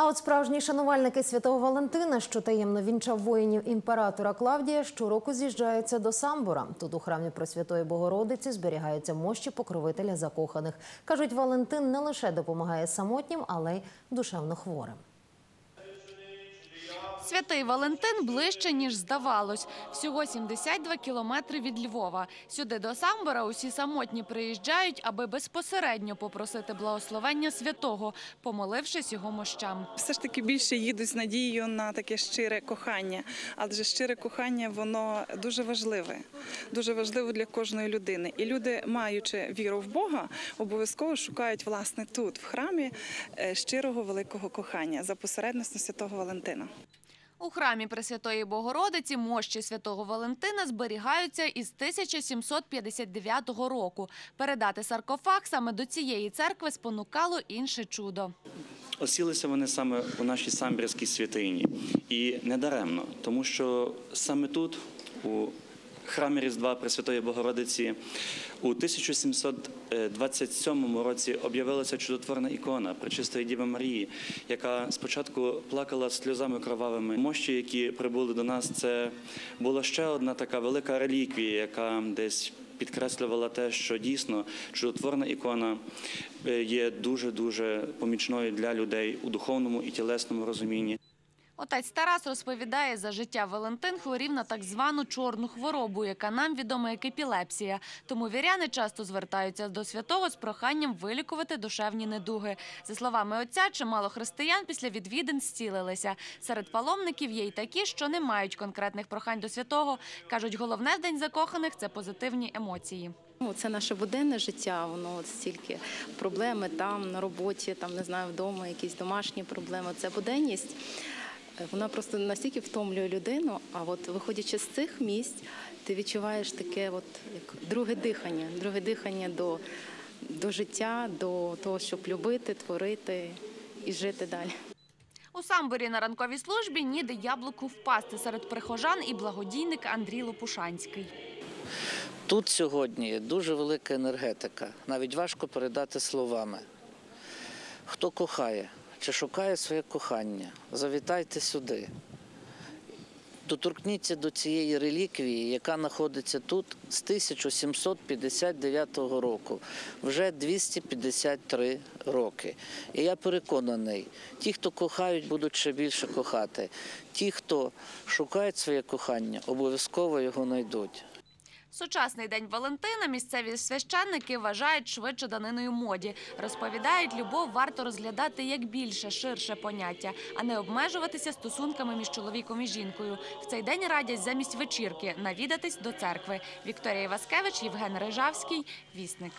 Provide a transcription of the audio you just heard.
А от справжні шанувальники святого Валентина, що таємно вінчав воїнів імператора Клавдія, щороку з'їжджаються до Самбора. Тут у храмі Пресвятої Богородиці зберігаються мощі покровителя закоханих. кажуть, Валентин не лише допомагає самотнім, але й душевно хворим. Святий Валентин ближче, ніж здавалось. Всього 72 кілометри від Львова. Сюди до Самбора усі самотні приїжджають, аби безпосередньо попросити благословення святого, помолившись його мощам. все ж таки більше їду з надією на таке щире кохання. Адже щире кохання воно дуже важливе, дуже важливо для кожної людини. І люди, маючи віру в Бога, обов'язково шукають власне тут, в храмі, е, щирого великого кохання за посередництвом святого Валентина. У храмі Пресвятої Богородиці мощі святого Валентина зберігаються із 1759 року. Передати саркофаг саме до цієї церкви спонукало інше чудо. Осілися вони саме у нашій самбірській святині. І не даремно, тому що саме тут, у храмі Різдва Пресвятої Богородиці, у 1727 році об'явилася чудотворна ікона Пречистої Діви Марії, яка спочатку плакала сльозами кровавими. Мощі, які прибули до нас, це була ще одна така велика реліквія, яка десь підкреслювала те, що дійсно чудотворна ікона е, є дуже дуже помічною для людей у духовному і тілесному розумінні. Отець Тарас розповідає, за життя Валентин хворів на так звану чорну хворобу, яка нам відома як епілепсія. Тому віряни часто звертаються до святого з проханням вилікувати душевні недуги. За словами отця, чимало християн після відвідин зцілилися. Серед паломників є й такі, що не мають конкретних прохань до святого. кажуть, головне в день закоханих це позитивні емоції. Ну, Це наше буденне життя, воно стільки проблеми там, на роботі, там не знаю, вдома, якісь домашні проблеми. Це буденність. Е, Вона просто настільки втомлює людину. А от виходячи з цих місць, ти відчуваєш таке, от як друге дихання, друге дихання до, до життя, до того, щоб любити, творити і жити далі. У самборі на ранковій службі ніде яблуку впасти серед прихожан і благодійник Андрій Лопушанський. Тут сьогодні дуже велика енергетика, навіть важко передати словами. Хто кохає чи шукає своє кохання, завітайте сюди. Доторкніться до цієї реліквії, яка знаходиться тут з 1759 року, вже 253 роки. І я переконаний, ті, хто кохають, будуть ще більше кохати. Ті, хто шукають своє кохання, обов'язково його знайдуть. Сучасний день Валентина місцеві священники вважають швидше даниною моді. Розповідають, любов варто розглядати як більше, ширше поняття, а не обмежуватися стосунками між чоловіком і жінкою. В цей день радять замість вечірки навідатись до церкви. Вікторія Іваскевич, Євген Рижавський, Вісник.